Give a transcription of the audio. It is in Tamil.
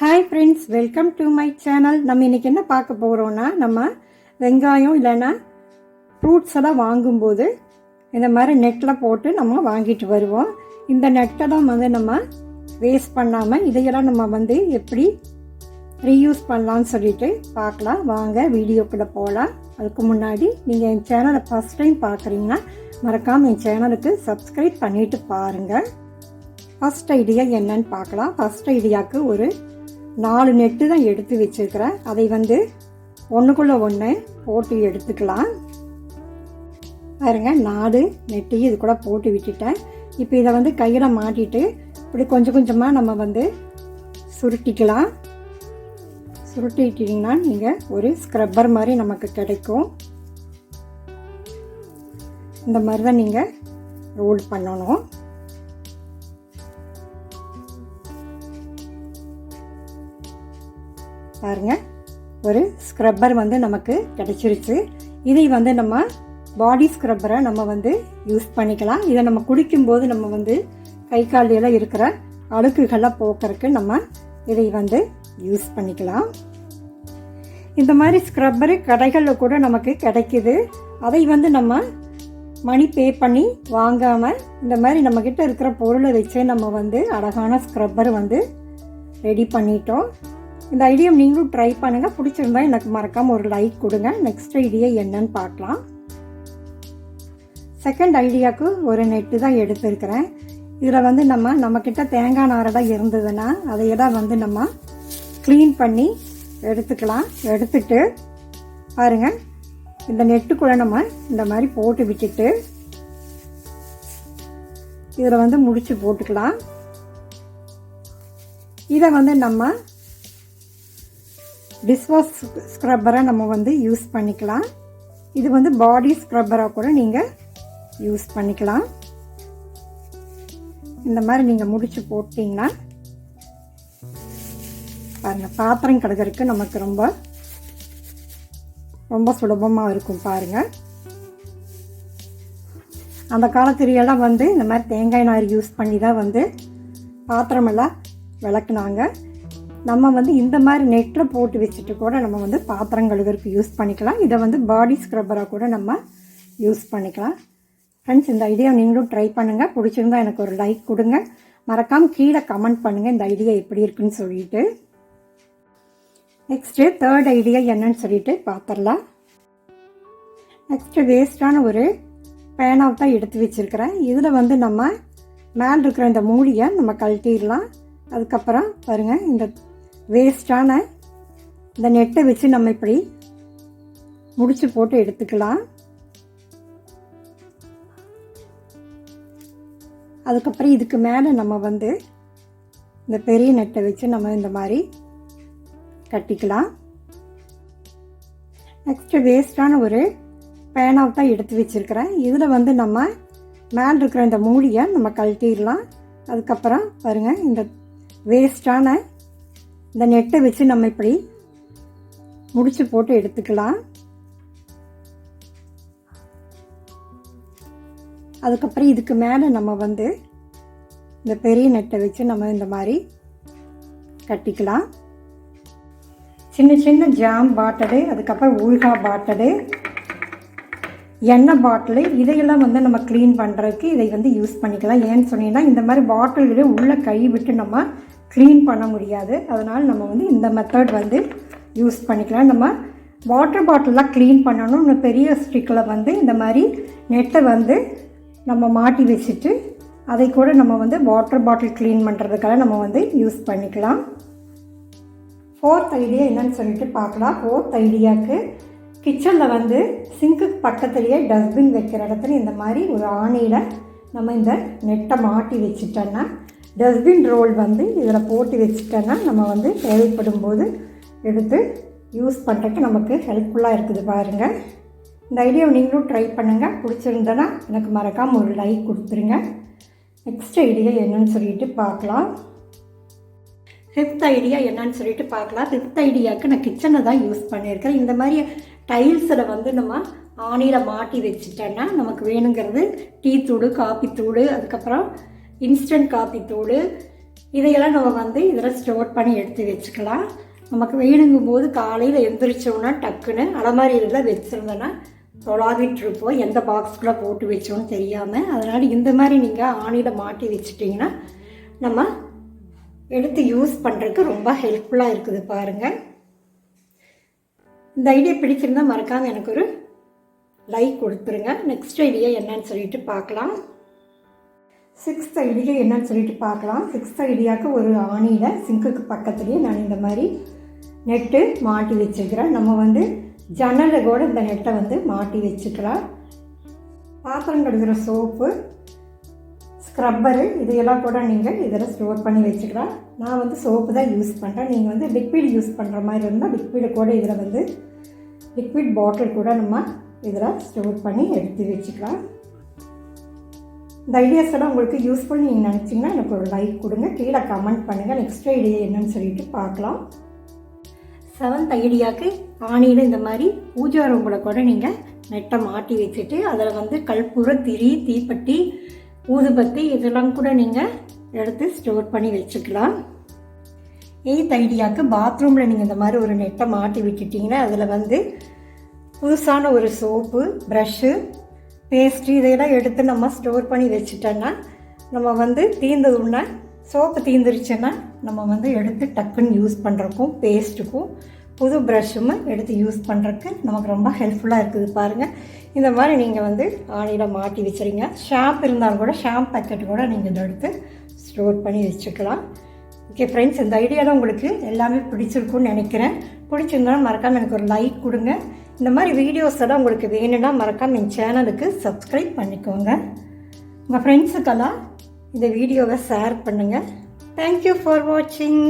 Hi friends welcome to my channel நம்ம இன்றைக்கி என்ன பார்க்க போகிறோம்னா நம்ம வெங்காயம் இல்லைன்னா ஃப்ரூட்ஸ் எல்லாம் வாங்கும்போது இந்த மாதிரி நெட்டில் போட்டு நம்ம வாங்கிட்டு வருவோம். இந்த நெட்டை தான் வந்து நம்ம வேஸ்ட் பண்ணாமல் இதையெல்லாம் நம்ம வந்து எப்படி ரீயூஸ் பண்ணலாம்னு சொல்லிட்டு பார்க்கலாம். வாங்க வீடியோக்குள்ளே போகலாம். அதுக்கு முன்னாடி நீங்கள் என் சேனலை ஃபஸ்ட் டைம் பார்க்குறீங்கன்னா மறக்காமல் என் சேனலுக்கு சப்ஸ்கிரைப் பண்ணிட்டு பாருங்கள் ஃபஸ்ட் ஐடியா என்னன்னு பார்க்கலாம். ஃபஸ்ட் ஐடியாவுக்கு ஒரு நாலு நெட்டு தான் எடுத்து வச்சுருக்கிறேன். அதை வந்து ஒன்றுக்குள்ளே ஒன்று போட்டு எடுத்துக்கலாம். பாருங்க நாலு நெட்டையும் இது கூட போட்டு விட்டுட்டேன். இப்போ இதை வந்து கையில் மாட்டிட்டு இப்படி கொஞ்சம் கொஞ்சமாக நம்ம வந்து சுருட்டிக்கலாம். சுருட்டிட்டிங்கன்னா நீங்கள் ஒரு ஸ்க்ரப்பர் மாதிரி நமக்கு கிடைக்கும். இந்த மாதிரி தான் நீங்கள் ரோல் பண்ணணும். பாருங்க. ஒரு ஸ்க்ரப்பர் வந்து நமக்கு கிடைச்சிருச்சு. இதை வந்து நம்ம பாடி ஸ்க்ரப்பரை நம்ம வந்து யூஸ் பண்ணிக்கலாம். இதை நம்ம குடிக்கும்போது நம்ம வந்து கை காலில் இருக்கிற அழுக்குகளை போக்குறதுக்கு நம்ம இதை வந்து யூஸ் பண்ணிக்கலாம். இந்த மாதிரி ஸ்க்ரப்பரு கடைகளில் கூட நமக்கு கிடைக்குது. அதை வந்து நம்ம மணி பே பண்ணி வாங்காமல் இந்த மாதிரி நம்மக்கிட்ட இருக்கிற பொருளை வச்சே நம்ம வந்து அழகான ஸ்க்ரப்பர் வந்து ரெடி பண்ணிட்டோம். இந்த ஐடியா நீங்களும் ட்ரை பண்ணுங்கள் பிடிச்சிருந்தா எனக்கு மறக்காமல் ஒரு லைக் கொடுங்க. நெக்ஸ்ட் ஐடியா என்னன்னு பார்க்கலாம். செகண்ட் ஐடியாவுக்கு ஒரு நெட்டு தான் எடுத்திருக்கிறேன். இதில் வந்து நம்ம நம்மக்கிட்ட தேங்காய் நாரடாக இருந்ததுன்னா அதையெல்லாம் வந்து நம்ம க்ளீன் பண்ணி எடுத்துக்கலாம். எடுத்துட்டு பாருங்கள் இந்த நெட்டுக்குள்ளே நம்ம இந்த மாதிரி போட்டு விட்டுட்டு இதில் வந்து முடிச்சு போட்டுக்கலாம். இதை வந்து நம்ம டிஷ்வாஷ் ஸ்க்ரப்பரை நம்ம வந்து யூஸ் பண்ணிக்கலாம். இது வந்து பாடி ஸ்க்ரப்பராக கூட நீங்கள் யூஸ் பண்ணிக்கலாம். இந்த மாதிரி நீங்கள் முடிச்சு போட்டிங்கன்னா பாருங்கள் பாத்திரம் கழுகுறதுக்கு நமக்கு ரொம்ப ரொம்ப சுலபமாக இருக்கும் பாருங்கள் அந்த காலத்துலையெல்லாம் வந்து இந்த மாதிரி தேங்காய் நார் யூஸ் பண்ணி தான் வந்து பாத்திரமெல்லாம் விளக்குனாங்க. நம்ம வந்து இந்த மாதிரி நெட்டில் போட்டு வச்சுட்டு கூட நம்ம வந்து பாத்திரம் கழுவுறதுக்கு யூஸ் பண்ணிக்கலாம். இதை வந்து பாடி ஸ்க்ரப்பராக கூட நம்ம யூஸ் பண்ணிக்கலாம். ஃப்ரெண்ட்ஸ் இந்த ஐடியா நீங்களும் ட்ரை பண்ணுங்கள் பிடிச்சிருந்தா எனக்கு ஒரு லைக் கொடுங்க. மறக்காமல் கீழே கமெண்ட் பண்ணுங்கள் இந்த ஐடியா எப்படி இருக்குன்னு சொல்லிட்டு. நெக்ஸ்ட்டு தேர்ட் ஐடியா என்னன்னு சொல்லிட்டு பார்த்துடலாம் நெக்ஸ்ட்டு வேஸ்ட்டான ஒரு பேனாவை தான் எடுத்து வச்சுருக்கிறேன். இதில் வந்து நம்ம மேலே இருக்கிற இந்த மூடியை நம்ம கழட்டிடலாம். அதுக்கப்புறம் பாருங்கள் இந்த வேஸ்டான இந்த நெட்டை வச்சு நம்ம இப்படி முடிச்சு போட்டு எடுத்துக்கலாம். அதுக்கப்புறம் இதுக்கு மேலே நம்ம வந்து இந்த பெரிய நெட்டை வச்சு நம்ம இந்த மாதிரி கட்டிக்கலாம். நெக்ஸ்ட்டு வேஸ்ட்டான ஒரு பேனாவை தான் எடுத்து வச்சுருக்கிறேன். இதில் வந்து நம்ம மேலே இருக்கிற இந்த மூடியை நம்ம கழட்டிடலாம். அதுக்கப்புறம் பாருங்கள் இந்த வேஸ்ட்டான இந்த நெட்டை வச்சு நம்ம இப்படி முடிச்சு போட்டு எடுத்துக்கலாம். அதுக்கப்புறம் இதுக்கு மேலே நம்ம வந்து இந்த பெரிய நெட்டை வச்சு நம்ம இந்த மாதிரி கட்டிக்கலாம். சின்ன சின்ன ஜாம் பாட்டடு அதுக்கப்புறம் ஊழ்கா பாட்டடு எண்ணெய் பாட்டிலு இதையெல்லாம் வந்து நம்ம க்ளீன் பண்ணுறதுக்கு இதை வந்து யூஸ் பண்ணிக்கலாம். ஏன்னு சொன்னீங்கன்னா இந்த மாதிரி பாட்டில்களே உள்ளே கை விட்டு நம்ம க்ளீன் பண்ண முடியாது. அதனால் நம்ம வந்து இந்த மெத்தட் வந்து யூஸ் பண்ணிக்கலாம். நம்ம வாட்டர் பாட்டிலெலாம் க்ளீன் பண்ணணும். இன்னும் பெரிய ஸ்டிக்கில் வந்து இந்த மாதிரி நெட்டை வந்து நம்ம மாட்டி வச்சுட்டு அதை கூட நம்ம வந்து வாட்டர் பாட்டில் க்ளீன் பண்ணுறதுக்காக நம்ம வந்து யூஸ் பண்ணிக்கலாம். ஃபோர்த் ஐடியா என்னன்னு சொல்லிட்டு பார்க்கலாம். ஃபோர்த் ஐடியாவுக்கு கிச்சனில் வந்து சிங்க்குக்கு பக்கத்துலேயே டஸ்ட்பின் வைக்கிற இடத்துல இந்த மாதிரி ஒரு ஆணியில் நம்ம இந்த நெட்டை மாட்டி வச்சுட்டோன்னா டஸ்ட்பின் ரோல் வந்து இதில் போட்டு வச்சுட்டோன்னா நம்ம வந்து தேவைப்படும் போது எடுத்து யூஸ் பண்ணுறதுக்கு நமக்கு ஹெல்ப்ஃபுல்லாக இருக்குது பாருங்கள் இந்த ஐடியாவை நீங்களும் ட்ரை பண்ணுங்கள் பிடிச்சிருந்தனா எனக்கு மறக்காமல் ஒரு லைக் கொடுத்துருங்க. நெக்ஸ்ட் ஐடியா என்னன்னு சொல்லிட்டு பார்க்கலாம். ஃபிஃப்த் ஐடியா என்னன்னு சொல்லிட்டு பார்க்கலாம். ஃபிஃப்த் ஐடியாவுக்கு நான் கிச்சனை தான் யூஸ் பண்ணியிருக்கேன். இந்த மாதிரி டைல்ஸில் வந்து நம்ம ஆணியில் மாட்டி வச்சுட்டோன்னா நமக்கு வேணுங்கிறது டீ தூள் காஃபி தூள் அதுக்கப்புறம் இன்ஸ்டன்ட் காபி தூள். இதையெல்லாம் நம்ம வந்து இதில் ஸ்டோர் பண்ணி எடுத்து வச்சுக்கலாம். நமக்கு வேணுங்கும் போது காலையில் எந்திரிச்சோன்னா டக்குன்னு அலமாரியில் வச்சுருந்தோன்னா தொலாவிட்டு இருப்போம். எந்த பாக்ஸ்குள்ளே போட்டு வச்சோன்னு தெரியாமல் அதனால் இந்த மாதிரி நீங்கள் ஆணியில் மாட்டி வச்சிட்டிங்கன்னா நம்ம எடுத்து யூஸ் பண்ணுறதுக்கு ரொம்ப ஹெல்ப்ஃபுல்லாக இருக்குது பாருங்கள் இந்த ஐடியா பிடிச்சிருந்தா மறக்காமல் எனக்கு ஒரு லைக் கொடுத்துருங்க. நெக்ஸ்ட் ஐடியா என்னன்னு சொல்லிட்டு பார்க்கலாம். சிக்ஸ்த் ஐடியா என்னன்னு சொல்லிட்டு பார்க்கலாம். சிக்ஸ்த் ஐடியாவுக்கு ஒரு ஆணியில் சிங்குக்கு பக்கத்துலேயே நான் இந்த மாதிரி நெட்டு மாட்டி வச்சுருக்கிறேன். நம்ம வந்து ஜன்னலில் கூட இந்த நெட்டை வந்து மாட்டி வச்சுக்கலாம். பாத்திரம் கழுவுற சோப்பு ஸ்க்ரப்பரு இதையெல்லாம் கூட நீங்கள் இதில் ஸ்டோர் பண்ணி வச்சுக்கலாம். நான் வந்து சோப்பு தான் யூஸ் பண்ணுறேன் நீங்கள் வந்து லிக்விட் யூஸ் பண்ணுற மாதிரி இருந்தால் லிக்விடு கூட இதில் வந்து லிக்விட் பாட்டில் கூட நம்ம இதில் ஸ்டோர் பண்ணி எடுத்து வச்சுக்கலாம். இந்த ஐடியாஸ் எல்லாம் உங்களுக்கு யூஸ்ஃபுல் நீங்கள் நினச்சிங்கன்னா எனக்கு ஒரு லைக் கொடுங்க. கீழே கமெண்ட் பண்ணுங்கள் நெக்ஸ்ட் ஐடியா என்னன்னு சொல்லிட்டு பார்க்கலாம். செவன்த் ஐடியாவுக்கு ஆணியில் இந்த மாதிரி பூஜா ரூமில் கூட நீங்கள் நெட்டை மாட்டி வச்சுட்டு அதில் வந்து கற்பூர திரி தீப்பெட்டி ஊதுபத்தி இதெல்லாம் கூட நீங்கள் எடுத்து ஸ்டோர் பண்ணி வச்சுக்கலாம். எயித் ஐடியாவுக்கு பாத்ரூமில் நீங்கள் இந்த மாதிரி ஒரு நெட்டை மாட்டி விட்டுட்டிங்கன்னா அதில் வந்து புதுசான ஒரு சோப்பு ப்ரஷ்ஷு பேஸ்ட்ரி இதையெல்லாம் எடுத்து நம்ம ஸ்டோர் பண்ணி வச்சுட்டோன்னா நம்ம வந்து தீர்ந்ததுன்னா சோப்பு தீந்துருச்சுன்னா நம்ம வந்து எடுத்து டக்குன்னு யூஸ் பண்ணுறக்கும் பேஸ்ட்டுக்கும் புது ப்ரஷ்ஷும் எடுத்து யூஸ் பண்ணுறதுக்கு நமக்கு ரொம்ப ஹெல்ப்ஃபுல்லாக இருக்குது பாருங்கள் இந்த மாதிரி நீங்கள் வந்து ஆணியில் மாட்டி வச்சுருங்க. ஷாம்பு இருந்தாலும் கூட ஷாம்பு பேக்கெட் கூட நீங்கள் இதை எடுத்து ஸ்டோர் பண்ணி வச்சுக்கலாம். ஓகே ஃப்ரெண்ட்ஸ் இந்த ஐடியாவில் உங்களுக்கு எல்லாமே பிடிச்சிருக்குன்னு நினைக்கிறேன். பிடிச்சிருந்தாலும் மறக்காமல் எனக்கு ஒரு லைக் கொடுங்க. இந்த மாதிரி வீடியோஸ் எல்லாம் உங்களுக்கு வேணும்னா மறக்காமல் என் சேனலுக்கு சப்ஸ்கிரைப் பண்ணிக்கோங்க. உங்கள் ஃப்ரெண்ட்ஸுக்கெல்லாம் இந்த வீடியோவை ஷேர் பண்ணுங்கள் தேங்க்யூ ஃபார் வாட்சிங்